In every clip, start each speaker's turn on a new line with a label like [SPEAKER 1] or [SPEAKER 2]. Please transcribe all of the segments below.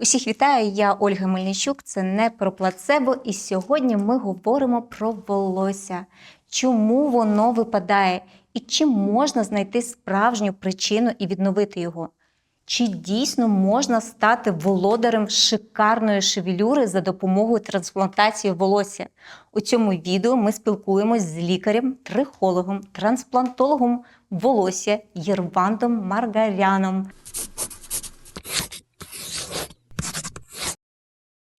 [SPEAKER 1] Усіх вітаю, я Ольга Мельничук. Це не про плацебо. І сьогодні ми говоримо про волосся. Чому воно випадає і чи можна знайти справжню причину і відновити його? Чи дійсно можна стати володарем шикарної шевелюри за допомогою трансплантації волосся? У цьому відео ми спілкуємось з лікарем, трихологом, трансплантологом волосся Єрвандом Маргаряном.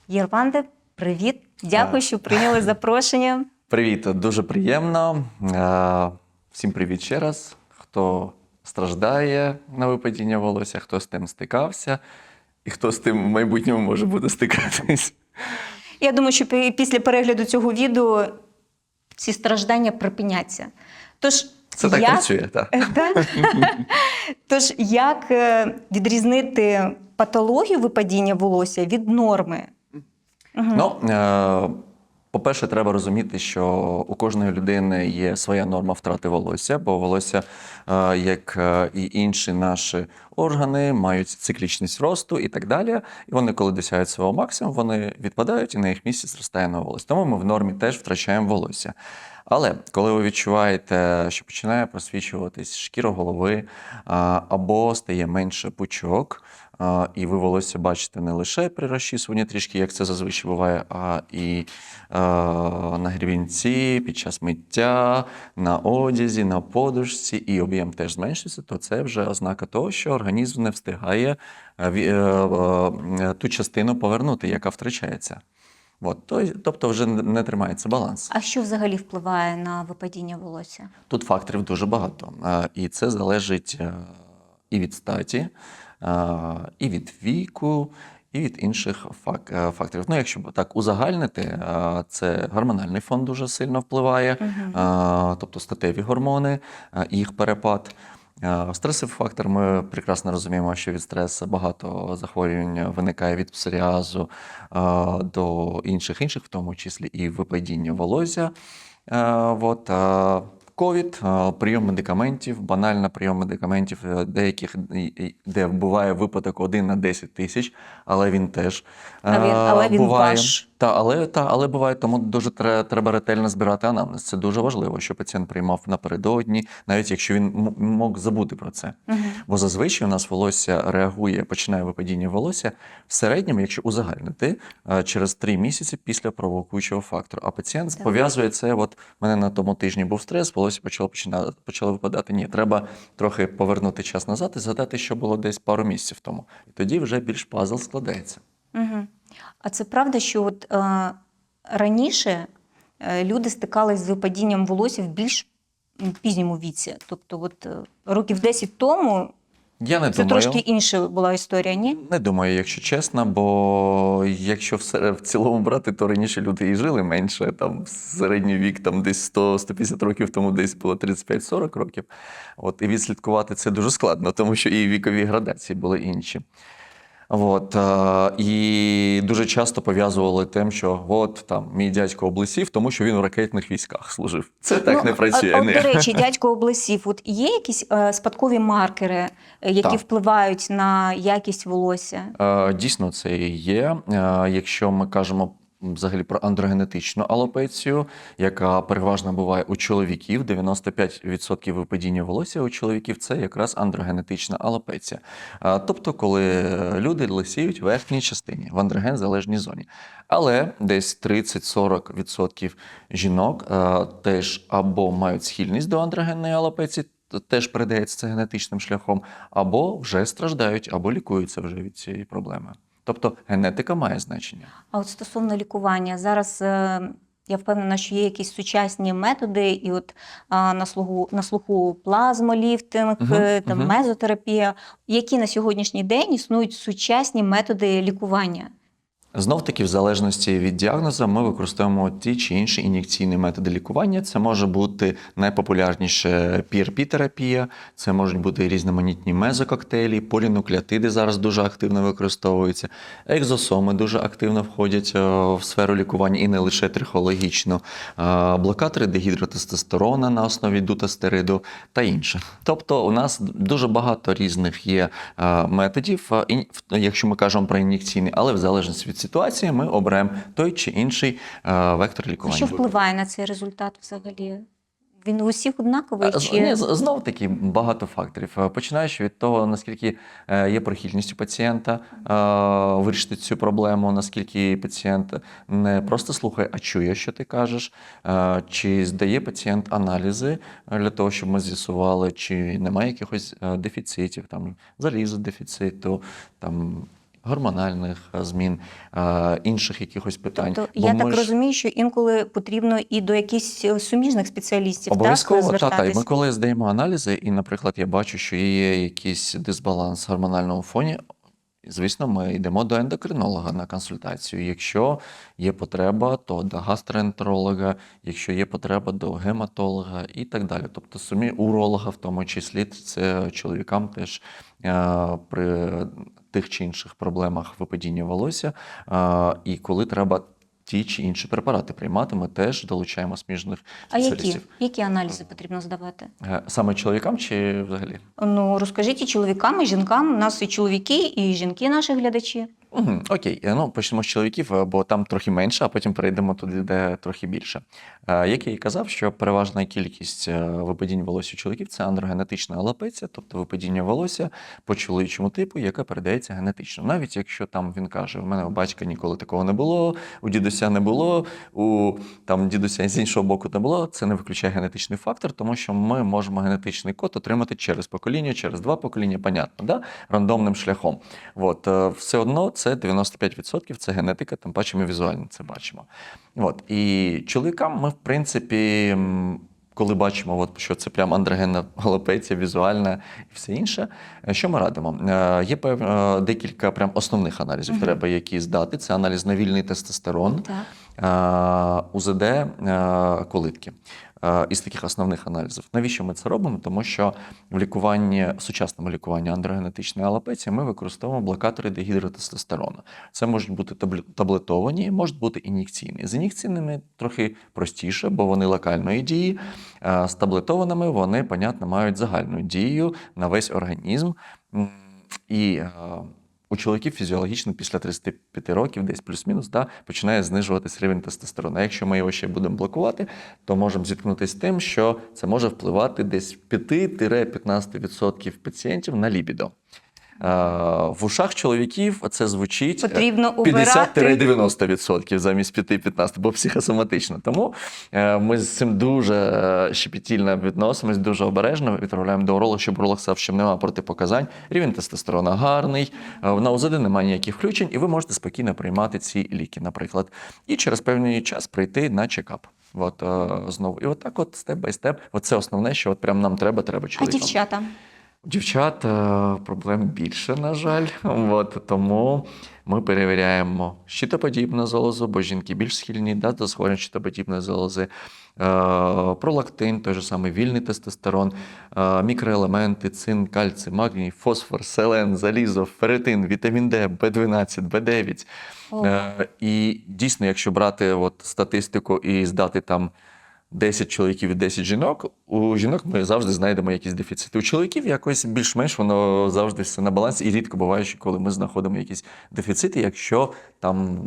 [SPEAKER 1] Єрванде, привіт! Дякую, що прийняли запрошення.
[SPEAKER 2] Привіт, дуже приємно. Е, Всім привіт ще раз. Хто страждає на випадіння волосся, хто з тим стикався, і хто з тим в майбутньому може буде стикатись.
[SPEAKER 1] Я думаю, що після перегляду цього відео ці страждання припиняться. Тож,
[SPEAKER 2] Це так
[SPEAKER 1] як...
[SPEAKER 2] працює, так.
[SPEAKER 1] Тож, як е, відрізнити патологію випадіння волосся від норми?
[SPEAKER 2] Ну, е, по-перше, треба розуміти, що у кожної людини є своя норма втрати волосся, бо волосся, е, як е, і інші наші органи, мають циклічність росту і так далі. І вони, коли досягають свого максимуму, вони відпадають і на їх місці зростає нове волосся. Тому ми в нормі теж втрачаємо волосся. Але коли ви відчуваєте, що починає просвічуватись шкіра голови або стає менше пучок, і ви волосся бачите не лише при розчісуванні трішки, як це зазвичай буває, а і на грібінці, під час миття, на одязі, на подушці, і об'єм теж зменшується, то це вже ознака того, що організм не встигає е, е, ту частину повернути, яка втрачається. От, тобто вже не тримається баланс.
[SPEAKER 1] А що взагалі впливає на випадіння волосся?
[SPEAKER 2] Тут факторів дуже багато, і це залежить е, і від статі, і від віку, і від інших е, факторів. Ну, якщо так узагальнити, це гормональний фон дуже сильно впливає, е, тобто статеві гормони, їх перепад. Стресовий фактор, ми прекрасно розуміємо, що від стресу багато захворювань виникає від псоріазу до інших інших, в тому числі і випадіння волосся. От, ковід, е, прийом медикаментів, банально прийом медикаментів, е, деяких, і- де буває випадок 1 на 10 тисяч, але він теж
[SPEAKER 1] А він-
[SPEAKER 2] е,
[SPEAKER 1] але він
[SPEAKER 2] буває.
[SPEAKER 1] ваш.
[SPEAKER 2] Та, але, та, але буває, тому дуже треба ретельно збирати анамнез. Це дуже важливо, що пацієнт приймав напередодні, навіть якщо він мог забути про це. Бо зазвичай у нас волосся реагує, починає випадіння волосся в середньому, якщо узагальнити, е, через три місяці після провокуючого фактору. А пацієнт пов'язує це. От мене на тому тижні був стрес, волосся почало починати почало випадати. Ні, треба трохи повернути час назад і згадати, що було десь пару місяців тому. І тоді вже більш пазл складається.
[SPEAKER 1] Угу. А це правда, що от, е, раніше е, люди стикались з випадінням волосся в більш пізньому віці. Тобто, от, е, років 10 тому
[SPEAKER 2] Я не
[SPEAKER 1] це
[SPEAKER 2] думаю.
[SPEAKER 1] трошки інша була історія, ні?
[SPEAKER 2] Не думаю, якщо чесно, бо якщо все в цілому брати, то раніше люди і жили менше. Там середній вік там десь 100-150 років тому десь було 35-40 років. От і відслідкувати це дуже складно, тому що і вікові градації були інші. От, е, і дуже часто пов'язували тим, що от там мій дядько облисів, тому що він у ракетних військах служив. Це так не працює.
[SPEAKER 1] А, от, до речі, дядько Облесів, от є якісь е, спадкові маркери, е, які
[SPEAKER 2] Так.
[SPEAKER 1] впливають на якість волосся?
[SPEAKER 2] Е, Дійсно, це і є. Е, Якщо ми кажемо взагалі про андрогенетичну алопецію, яка переважно буває у чоловіків, 95% випадіння волосся у чоловіків це якраз андрогенетична алопеція. Тобто, коли люди лисіють в верхній частині в андроген залежній зоні. Але десь 30-40% жінок теж або мають схильність до андрогенної алопеції, теж передається це генетичним шляхом, або вже страждають, або лікуються вже від цієї проблеми. Тобто генетика має значення.
[SPEAKER 1] А от стосовно лікування, зараз е, я впевнена, що є якісь сучасні методи, і от а, на слугу на слуху плазмоліфтинг, е, там
[SPEAKER 2] угу.
[SPEAKER 1] мезотерапія. Які на сьогоднішній день існують сучасні методи лікування?
[SPEAKER 2] Знов таки, в залежності від діагнозу, ми використовуємо ті чи інші ін'єкційні методи лікування. Це може бути найпопулярніше PRP-терапія, це можуть бути різноманітні мезококтейлі, полінуклеотиди зараз дуже активно використовуються. Екзосоми дуже активно входять е, в сферу лікування і не лише трихологічно. Е, Блокатори дегідротестостерона на основі дутастериду та інше. Тобто, у нас дуже багато різних є е, методів, якщо ми кажемо про ін'єкційний, але в залежності від ситуації ми оберемо той чи інший е, вектор лікування.
[SPEAKER 1] що впливає на цей результат взагалі? Він у всіх однаковий?
[SPEAKER 2] Е,
[SPEAKER 1] Чи...
[SPEAKER 2] Ні, з- знов таки багато факторів. Е, Починаючи від того, наскільки є прихильність у пацієнта вирішити цю проблему, наскільки пацієнт не просто слухає, а чує, що ти кажеш, чи здає пацієнт аналізи для того, щоб ми з'ясували, чи немає якихось дефіцитів, там залізодефіциту, там. Гормональних е, змін, е, інших якихось питань.
[SPEAKER 1] Тобто,
[SPEAKER 2] Бо
[SPEAKER 1] я так
[SPEAKER 2] ж-
[SPEAKER 1] розумію, що інколи потрібно і до якихось е, суміжних спеціалістів
[SPEAKER 2] Обов'язково,
[SPEAKER 1] так,
[SPEAKER 2] та, та. І ми коли здаємо аналізи, і, наприклад, я бачу, що є якийсь дисбаланс в гормональному фоні. Звісно, ми йдемо до ендокринолога на консультацію. Якщо є потреба, то до гастроентеролога, якщо є потреба до гематолога і так далі. Тобто самі уролога, в тому числі, це чоловікам теж е, при тих чи інших проблемах випадіння волосся. І коли треба ті чи інші препарати приймати, ми теж долучаємо сміжних
[SPEAKER 1] А які? які аналізи потрібно здавати?
[SPEAKER 2] Е, Саме чоловікам чи взагалі?
[SPEAKER 1] Ну розкажіть і чоловікам, і жінкам. У нас і чоловіки, і жінки наші глядачі.
[SPEAKER 2] Угу, окей, Е, ну почнемо з чоловіків, е, бо там трохи менше, а потім перейдемо туди, де трохи більше. Е, Як я і казав, що переважна кількість випадінь волосся чоловіків це андрогенетична алопеція, тобто випадіння волосся по чоловічому типу, яке передається генетично. Навіть якщо там він каже, у мене у батька ніколи такого не було, у дідуся не було, у там дідуся з іншого боку не було, це не виключає генетичний фактор, тому що ми можемо генетичний код отримати через покоління, через два покоління, понятно, да? рандомним шляхом. От, все одно це 95% це генетика, тим паче ми візуально це бачимо. От, і чоловікам ми, в принципі, коли бачимо, от, що це прям андрогенна галопеція, візуальна і все інше, е, що ми радимо? Е, Є е, декілька прям основних аналізів,
[SPEAKER 1] Мгм.
[SPEAKER 2] треба які здати. Це аналіз на вільний тестостерон,
[SPEAKER 1] Так.
[SPEAKER 2] УЗД колитки. Е, Із таких основних аналізів. Навіщо ми це робимо? Тому що в лікуванні, в сучасному лікуванні андрогенетичної алопеції ми використовуємо блокатори дегідротестостерону. Це можуть бути таблетовані, можуть бути ін'єкційні. З ін'єкційними трохи простіше, бо вони локальної дії. Е, З таблетованими вони, понятно, мають загальну дію на весь організм. І е, у чоловіків фізіологічно після 35 років, десь плюс-мінус, да, починає знижуватись рівень тестостерону. А якщо ми його ще будемо блокувати, то можемо зіткнутися з тим, що це може впливати десь в 5-15% пацієнтів на лібідо. Е, В ушах чоловіків це звучить е,
[SPEAKER 1] Потрібно обирати.
[SPEAKER 2] 50-90% замість 5-15, бо психосоматично. Тому е, ми з цим дуже е, щепетільно відносимось, дуже обережно відправляємо до уролога, щоб уролог сказав, що немає протипоказань. Рівень тестостерона гарний, е, на УЗД немає ніяких включень, і ви можете спокійно приймати ці ліки, наприклад. І через певний час прийти на чекап. От е, знову. І отак, от степ бай степ. Оце основне, що от прям нам треба, треба
[SPEAKER 1] А дівчата?
[SPEAKER 2] Дівчат е, проблем більше, на жаль. От, тому ми перевіряємо щитоподібну залозу, бо жінки більш схильні да, до захворювань щитоподібної залози, е, пролактин, той же самий вільний тестостерон, е, мікроелементи, цинк, кальций, магній, фосфор, селен, залізо, ферритин, вітамін Д, Б12, Б9.
[SPEAKER 1] О.
[SPEAKER 2] Е, і дійсно, якщо брати от статистику і здати там 10 чоловіків і 10 жінок, у жінок ми завжди знайдемо якісь дефіцити. У чоловіків якось більш-менш воно завжди все на балансі, і рідко буває, що коли ми знаходимо якісь дефіцити, якщо там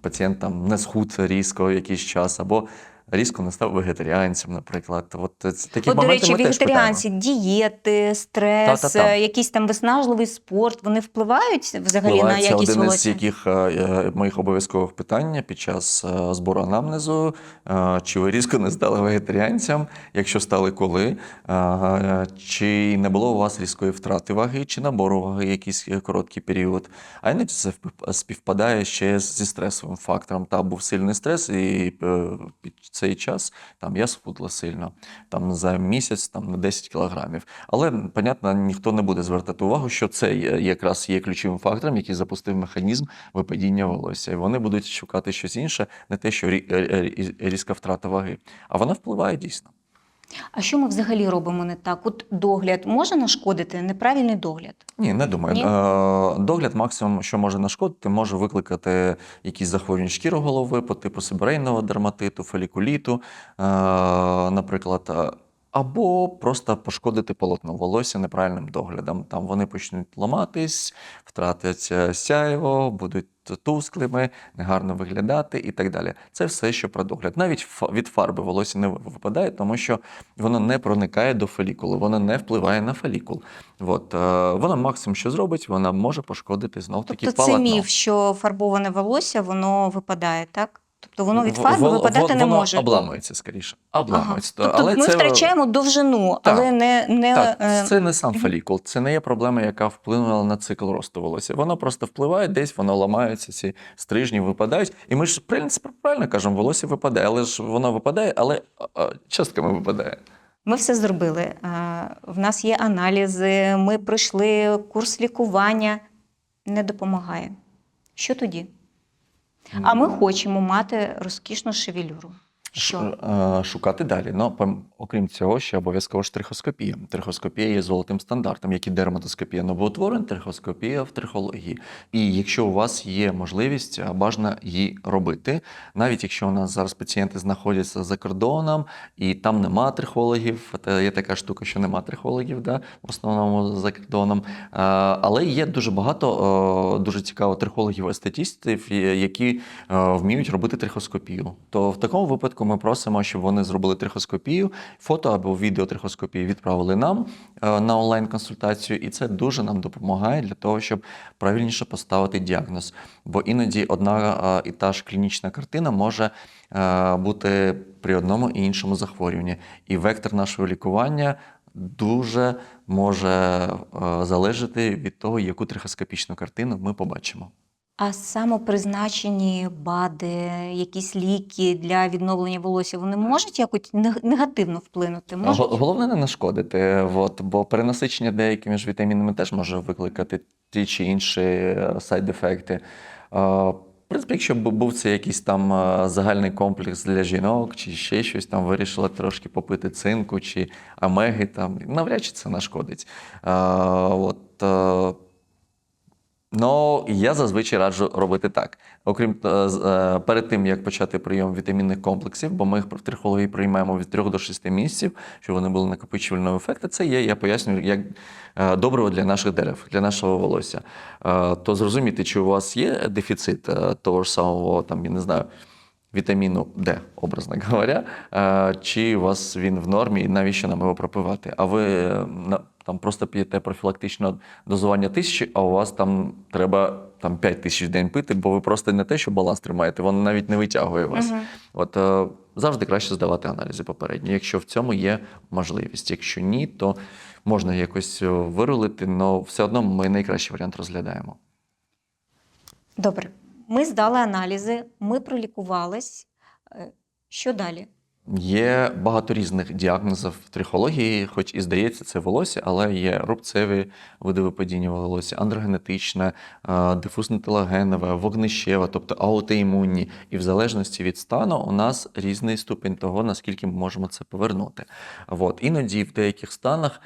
[SPEAKER 2] пацієнт там не схуд різко якийсь час, або різко не став вегетаріанцем, наприклад. От це- такі
[SPEAKER 1] От, до речі, вегетаріанці, дієти, стрес,
[SPEAKER 2] Та-та-та.
[SPEAKER 1] е, якийсь там виснажливий спорт, вони впливають взагалі
[SPEAKER 2] Впливає.
[SPEAKER 1] на
[SPEAKER 2] Це один із яких е, е, моїх обов'язкових питань під час е, збору анамнезу. Чи ви різко не стали вегетаріанцем? Якщо стали коли? Чи не було у вас різкої втрати ваги, чи набору ваги якийсь короткий період? А іноді це співпадає ще зі стресовим фактором. Та був сильний стрес, і під цей час там я схудла сильно, там за місяць там на 10 кілограмів. Але понятно, ніхто не буде звертати увагу, що це якраз є ключовим фактором, який запустив механізм випадіння волосся. І вони будуть шукати щось інше, не те, що е, е, різка втрата ваги. А вона впливає дійсно.
[SPEAKER 1] А що ми взагалі робимо не так? От догляд може нашкодити неправильний догляд?
[SPEAKER 2] Ні, не думаю.
[SPEAKER 1] Ні?
[SPEAKER 2] Е, Догляд максимум, що може нашкодити, може викликати якісь захворювання шкіри голови по типу сибирейного дерматиту, фолікуліту, е, наприклад. Або просто пошкодити полотно волосся неправильним доглядом. Там вони почнуть ламатись, втратять е, сяйво, будуть тусклими, негарно виглядати і так далі. Це все, що про догляд. Навіть від фарби волосся не випадає, тому що воно не проникає до фолікулу, воно не впливає на фолікул. От, е, вона максимум, що зробить, вона може пошкодити знов таки
[SPEAKER 1] Тобто це міф, що фарбоване волосся воно випадає, так? Тобто воно від фарби випадати не
[SPEAKER 2] воно
[SPEAKER 1] може.
[SPEAKER 2] обламується скоріше.
[SPEAKER 1] Ага.
[SPEAKER 2] Обламується.
[SPEAKER 1] Тобто ми втрачаємо довжину,
[SPEAKER 2] Так.
[SPEAKER 1] але не, не
[SPEAKER 2] Так,
[SPEAKER 1] е,
[SPEAKER 2] це не сам фолікул, це не є проблема, яка вплинула на цикл росту волосся. Воно просто впливає, десь воно ламається, ці стрижні випадають. І ми ж принципі правильно кажемо, волосся випадає, але ж воно випадає, але частками випадає.
[SPEAKER 1] Ми все зробили. Е, В нас є аналізи, ми пройшли курс лікування. Не допомагає. Що тоді? А ми хочемо мати розкішну шевелюру. Що?
[SPEAKER 2] Е, Шукати далі. Ну, окрім цього, ще обов'язково ж трихоскопія. Є золотим стандартом, як і дерматоскопія новоутворень, трихоскопія в трихології. І якщо у вас є можливість, бажано її робити. Навіть якщо у нас зараз пацієнти знаходяться за кордоном і там нема трихологів, є така штука, що нема трихологів, да, в основному за кордоном. Але є дуже багато дуже цікаво трихологів-естетістів, які е, вміють робити трихоскопію. То в такому випадку ми просимо, щоб вони зробили трихоскопію, фото або відео трихоскопії відправили нам е, на онлайн-консультацію, і це дуже нам допомагає для того, щоб правильніше поставити діагноз. Бо іноді одна е, і та ж клінічна картина може е, бути при одному і іншому захворюванні. І вектор нашого лікування дуже може залежати від того, яку трихоскопічну картину ми побачимо.
[SPEAKER 1] А самопризначені БАДи, якісь ліки для відновлення волосся, вони можуть якось негативно вплинути? Можуть?
[SPEAKER 2] Головне не нашкодити, от, бо перенасичення деякими ж вітамінами теж може викликати ті чи інші е, сайд-ефекти. Е, В принципі, якщо б був це якийсь там е, загальний комплекс для жінок, чи ще щось там вирішила трошки попити цинку чи омеги, там навряд чи це нашкодить. От, Ну, я зазвичай раджу робити так. Окрім е, е, перед тим, як почати прийом вітамінних комплексів, бо ми їх в трихології приймаємо від 3 до 6 місяців, щоб вони були накопичувального ефекту. Це є, я пояснюю, як е, добриво для наших дерев, для нашого волосся. То зрозуміти, чи у вас є дефіцит того ж самого, там, я не знаю. Вітаміну Д, образно говоря, чи у вас він в нормі, і навіщо нам його пропивати? А ви там просто п'єте профілактичне дозування тисячі, а у вас там треба там 5 тисяч в день пити, бо ви просто не те, що баланс тримаєте, воно навіть не витягує вас.
[SPEAKER 1] Мгм.
[SPEAKER 2] От е, завжди краще здавати аналізи попередні, якщо в цьому є можливість. Якщо ні, то можна якось е, вирулити, але все одно ми найкращий варіант розглядаємо.
[SPEAKER 1] Добре. Ми здали аналізи, ми пролікувались. Е, Що далі?
[SPEAKER 2] Є багато різних діагнозів в трихології, хоч і здається, це волосся, але є рубцеві види випадіння волосся, андрогенетичне, е, дифузно-телагенове, вогнищеве, тобто аутоімунні. І в залежності від стану у нас різний ступінь того, наскільки ми можемо це повернути. От. Іноді в деяких станах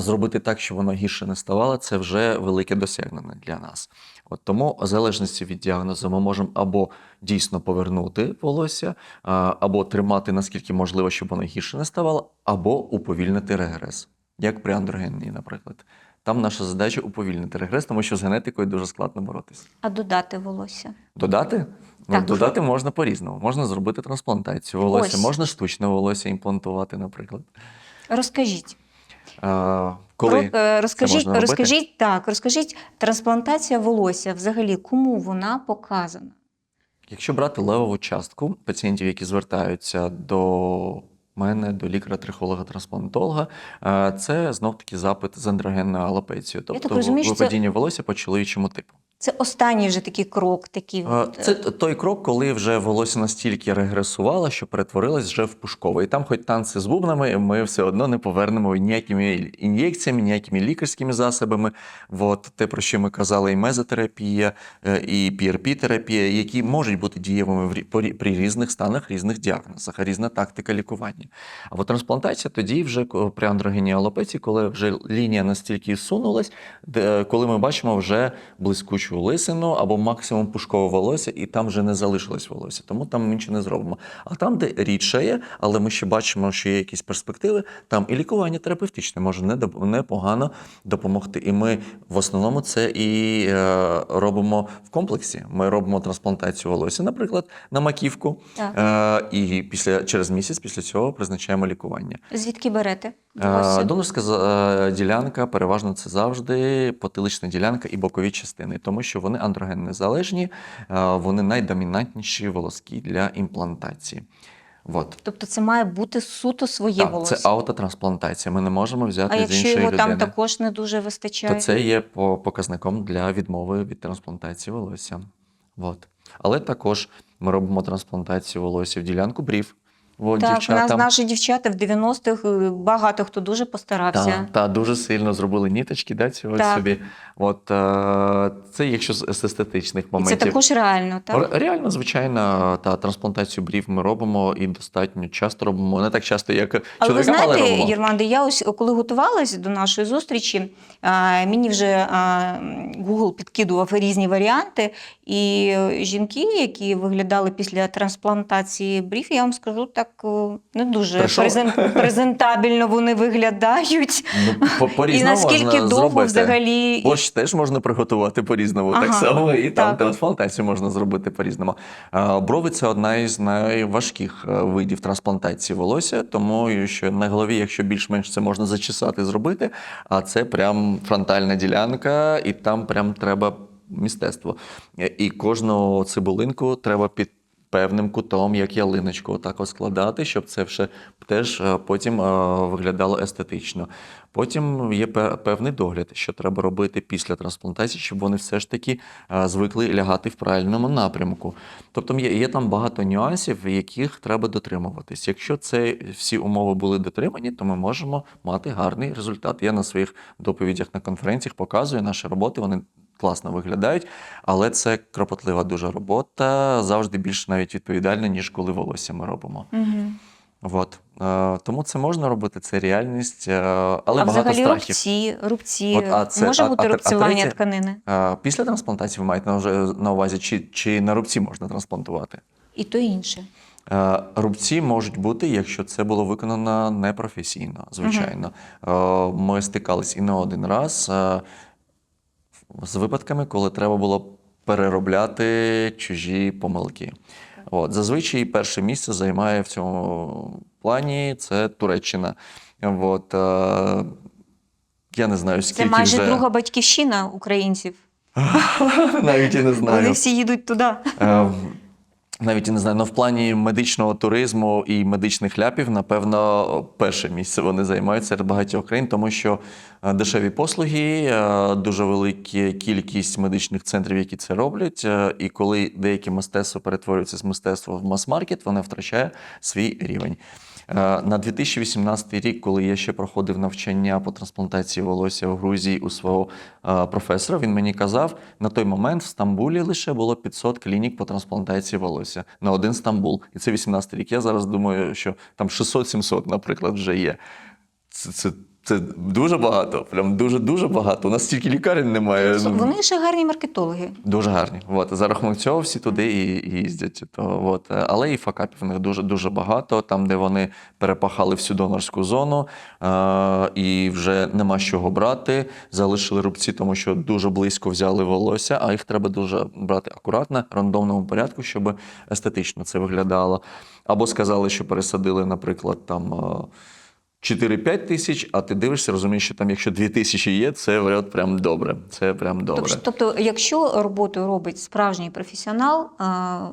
[SPEAKER 2] зробити так, щоб воно гірше не ставало, це вже велике досягнення для нас. От тому, в залежності від діагнозу, ми можемо або дійсно повернути волосся, або тримати наскільки можливо, щоб воно гірше не ставало, або уповільнити регрес, як при андрогенії, наприклад. Там наша задача уповільнити регрес, тому що з генетикою дуже складно боротися.
[SPEAKER 1] А додати волосся?
[SPEAKER 2] Додати? Ну,
[SPEAKER 1] Так.
[SPEAKER 2] додати можна по-різному. Можна зробити трансплантацію волосся,
[SPEAKER 1] Ось.
[SPEAKER 2] можна штучне волосся імплантувати, наприклад.
[SPEAKER 1] Розкажіть.
[SPEAKER 2] Коли
[SPEAKER 1] Про- е, розкажіть,
[SPEAKER 2] можна робити?
[SPEAKER 1] розкажіть так, розкажіть, трансплантація волосся взагалі кому вона показана?
[SPEAKER 2] Якщо брати левову частку пацієнтів, які звертаються до мене, до лікаря-трихолога-трансплантолога, е, це знов таки запит з андрогенною алопецією, тобто
[SPEAKER 1] розумію, випадіння це-
[SPEAKER 2] волосся по чоловічому типу.
[SPEAKER 1] Це останній вже такий крок, такий.
[SPEAKER 2] Е, Це той крок, коли вже волосся настільки регресувало, що перетворилось вже в пушкове. І там, хоч танці з бубнами, ми все одно не повернемо ніякими ін'єкціями, ніякими лікарськими засобами. От те, про що ми казали, і мезотерапія, е, і PRP-терапія, які можуть бути дієвими при різних станах, різних діагнозах, різна тактика лікування. А от трансплантація тоді вже при андрогенії алопеції, коли вже лінія настільки сунулась, коли ми бачимо вже блискучу лисину або максимум пушкове волосся, і там вже не залишилось волосся. Тому там ми нічого не зробимо. А там, де рідшає, але ми ще бачимо, що є якісь перспективи, там і лікування терапевтичне може непогано допомогти. І ми в основному це і е, робимо в комплексі. Ми робимо трансплантацію волосся, наприклад, на маківку,
[SPEAKER 1] Так.
[SPEAKER 2] е, і після через місяць після цього призначаємо лікування.
[SPEAKER 1] Звідки берете?
[SPEAKER 2] Е. Донорська ділянка переважно це завжди потилична ділянка і бокові частини, тому що вони андроген незалежні, е, вони найдомінантніші волоски для імплантації. От.
[SPEAKER 1] Тобто це має бути суто своє
[SPEAKER 2] Так,
[SPEAKER 1] волосся.
[SPEAKER 2] це аутотрансплантація. Ми не можемо взяти
[SPEAKER 1] а
[SPEAKER 2] з
[SPEAKER 1] якщо
[SPEAKER 2] іншої
[SPEAKER 1] його
[SPEAKER 2] людини.
[SPEAKER 1] там також не дуже вистачає?
[SPEAKER 2] То це є по- показником для відмови від трансплантації волосся. От. Але також ми робимо трансплантацію волосся в ділянку брів. От,
[SPEAKER 1] так,
[SPEAKER 2] дівчатам.
[SPEAKER 1] нас, наші дівчата в 90-х е, багато хто дуже постарався.
[SPEAKER 2] Так, та, дуже сильно зробили ніточки, да, цього
[SPEAKER 1] Так.
[SPEAKER 2] собі. От, е, це якщо з естетичних
[SPEAKER 1] І це
[SPEAKER 2] моментів.
[SPEAKER 1] також реально, так?
[SPEAKER 2] Реально, звичайно, та трансплантацію брів ми робимо і достатньо часто робимо. Не так часто, як
[SPEAKER 1] Але ви знаєте,
[SPEAKER 2] робимо.
[SPEAKER 1] Єрманде, я ось коли готувалася до нашої зустрічі, а, мені вже а, Google підкидував різні варіанти, і е, жінки, які виглядали після трансплантації брів, я вам скажу так, е, не дуже
[SPEAKER 2] Прийшов.
[SPEAKER 1] презентабельно вони виглядають.
[SPEAKER 2] Ну, по-
[SPEAKER 1] І наскільки
[SPEAKER 2] можна
[SPEAKER 1] довго
[SPEAKER 2] зробити.
[SPEAKER 1] взагалі.
[SPEAKER 2] Борщ теж можна приготувати по-різному, так само і там трансплантацію можна зробити по-різному. Брови це одна із найважких е, видів трансплантації волосся, тому що на голові, якщо більш-менш це можна зачесати, зробити, а це прям фронтальна ділянка, і там прям треба мистецтво. Е, І кожну цибулинку треба під. Певним кутом, як ялиночку, отак складати, щоб це все теж е, потім е, виглядало естетично. Потім є пе- певний догляд, що треба робити після трансплантації, щоб вони все ж таки е, звикли лягати в правильному напрямку. Тобто є, є там багато нюансів, яких треба дотримуватись. Якщо це всі умови були дотримані, то ми можемо мати гарний результат. Я на своїх доповідях на конференціях показую наші роботи. Вони класно виглядають, але це кропотлива дуже робота, завжди більш навіть відповідальна, ніж коли волосся ми робимо.
[SPEAKER 1] Мгм.
[SPEAKER 2] От. Е, тому це можна робити, це реальність, е, але
[SPEAKER 1] а
[SPEAKER 2] багато
[SPEAKER 1] взагалі
[SPEAKER 2] страхів.
[SPEAKER 1] рубці, рубці,
[SPEAKER 2] От, а це-
[SPEAKER 1] може
[SPEAKER 2] а-
[SPEAKER 1] бути
[SPEAKER 2] а а
[SPEAKER 1] рубцювання
[SPEAKER 2] третє-
[SPEAKER 1] тканини?
[SPEAKER 2] Е, Після трансплантації ви маєте на, увазі, чи, чи на рубці можна трансплантувати?
[SPEAKER 1] І то інше.
[SPEAKER 2] Рубці можуть бути, якщо це було виконано непрофесійно, звичайно. Е, Ми стикались і не один раз з випадками, коли треба було переробляти чужі помилки. От, зазвичай перше місце займає в цьому плані це Туреччина. От, е, я не знаю, скільки Це
[SPEAKER 1] майже
[SPEAKER 2] вже
[SPEAKER 1] друга батьківщина українців.
[SPEAKER 2] навіть і не знаю.
[SPEAKER 1] Вони всі їдуть туди.
[SPEAKER 2] Навіть не знаю, але в плані медичного туризму і медичних ляпів, напевно, перше місце вони займають серед багатьох країн, тому що е, дешеві послуги, е, дуже велика кількість медичних центрів, які це роблять. е, І коли деяке мистецтво перетворюється з мистецтва в мас-маркет, воно втрачає свій рівень. Е, На 2018 рік, коли я ще проходив навчання по трансплантації волосся в Грузії у свого е, професора, він мені казав, на той момент в Стамбулі лише було 500 клінік по трансплантації волосся на один Стамбул. І це 18 рік. Я зараз думаю, що там 600-700, наприклад, вже є. Це, це, це дуже багато, прям дуже дуже багато. У нас стільки лікарень немає.
[SPEAKER 1] Вони ще гарні маркетологи.
[SPEAKER 2] Дуже гарні. От. За рахунок цього всі туди і, їздять. То, от. Але і факапів в них дуже дуже багато, там, де вони перепахали всю донорську зону е- і вже нема з чого брати. Залишили рубці, тому що дуже близько взяли волосся, а їх треба дуже брати акуратно, рандомному порядку, щоб естетично це виглядало. Або сказали, що пересадили, наприклад, там. е, 4-5 тисяч, а ти дивишся, розумієш, що там, якщо 2 тисячі є, це от прям добре. Це прям добре.
[SPEAKER 1] Тобто, тобто, якщо роботу робить справжній професіонал,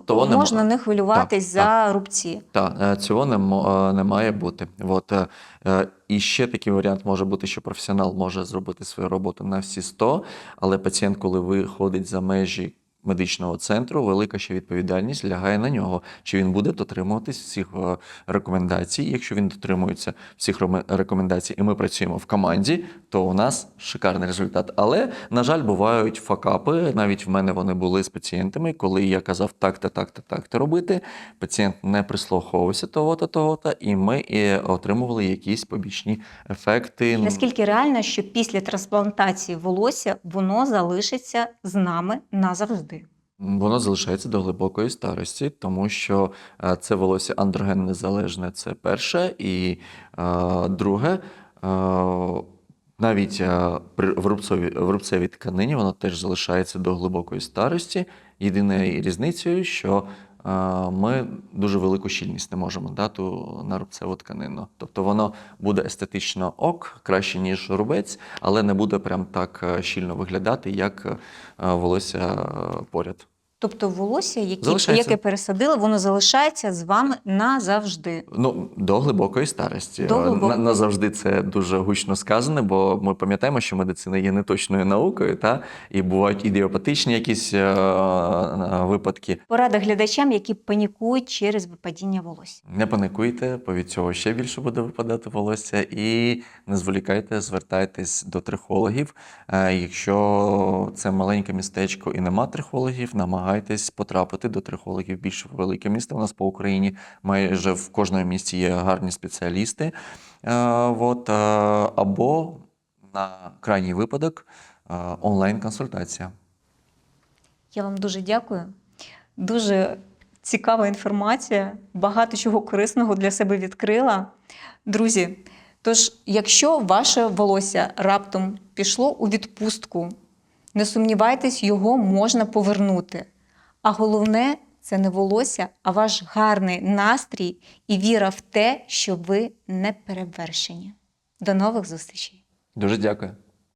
[SPEAKER 2] То
[SPEAKER 1] можна
[SPEAKER 2] м-
[SPEAKER 1] не хвилюватись
[SPEAKER 2] так,
[SPEAKER 1] за рубці.
[SPEAKER 2] Так, е, цього не, е, не має бути. От, е, е, і ще такий варіант може бути, що професіонал може зробити свою роботу на всі 100, але пацієнт, коли виходить за межі медичного центру, велика ще відповідальність лягає на нього. Чи він буде дотримуватись всіх е, рекомендацій? Якщо він дотримується всіх рекомендацій, і ми працюємо в команді, то у нас шикарний результат. Але, на жаль, бувають факапи. Навіть в мене вони були з пацієнтами, коли я казав так-то, так-то, так-то робити. Пацієнт не прислуховувався того-то, того-то, і ми і отримували якісь побічні ефекти.
[SPEAKER 1] Наскільки реально, що після трансплантації волосся воно залишиться з нами назавжди?
[SPEAKER 2] Воно залишається до глибокої старості, тому що е, це волосся андроген незалежне, це перше. І е, друге, е, навіть е, при в рубцовій, в рубцевій тканині воно теж залишається до глибокої старості. Єдиною різницею, що е, ми дуже велику щільність не можемо дати на рубцеву тканину. Тобто воно буде естетично ок, краще, ніж рубець, але не буде прям так е, щільно виглядати, як волосся поряд.
[SPEAKER 1] Тобто волосся,
[SPEAKER 2] Залишається.
[SPEAKER 1] яке пересадили, воно залишається з вами назавжди.
[SPEAKER 2] Ну, до глибокої старості.
[SPEAKER 1] До глибокої.
[SPEAKER 2] На, назавжди це дуже гучно сказане, бо ми пам'ятаємо, що медицина є неточною наукою, та? і бувають ідіопатичні якісь е, е, випадки.
[SPEAKER 1] Порада глядачам, які панікують через випадіння волосся.
[SPEAKER 2] Не паникуйте, бо від цього ще більше буде випадати волосся. І не зволікайте, звертайтесь до трихологів. Е, Якщо це маленьке містечко і нема трихологів, намагайтесь потрапити до трихологів більш велике місто. У нас по Україні майже в кожному місті є гарні спеціалісти. Е, От, е, або на крайній випадок е, онлайн-консультація.
[SPEAKER 1] Я вам дуже дякую. Дуже цікава інформація, багато чого корисного для себе відкрила. Друзі, тож, якщо ваше волосся раптом пішло у відпустку, не сумнівайтесь, його можна повернути. А головне це не волосся, а ваш гарний настрій і віра в те, що ви не перевершені. До нових зустрічей!
[SPEAKER 2] Дуже дякую.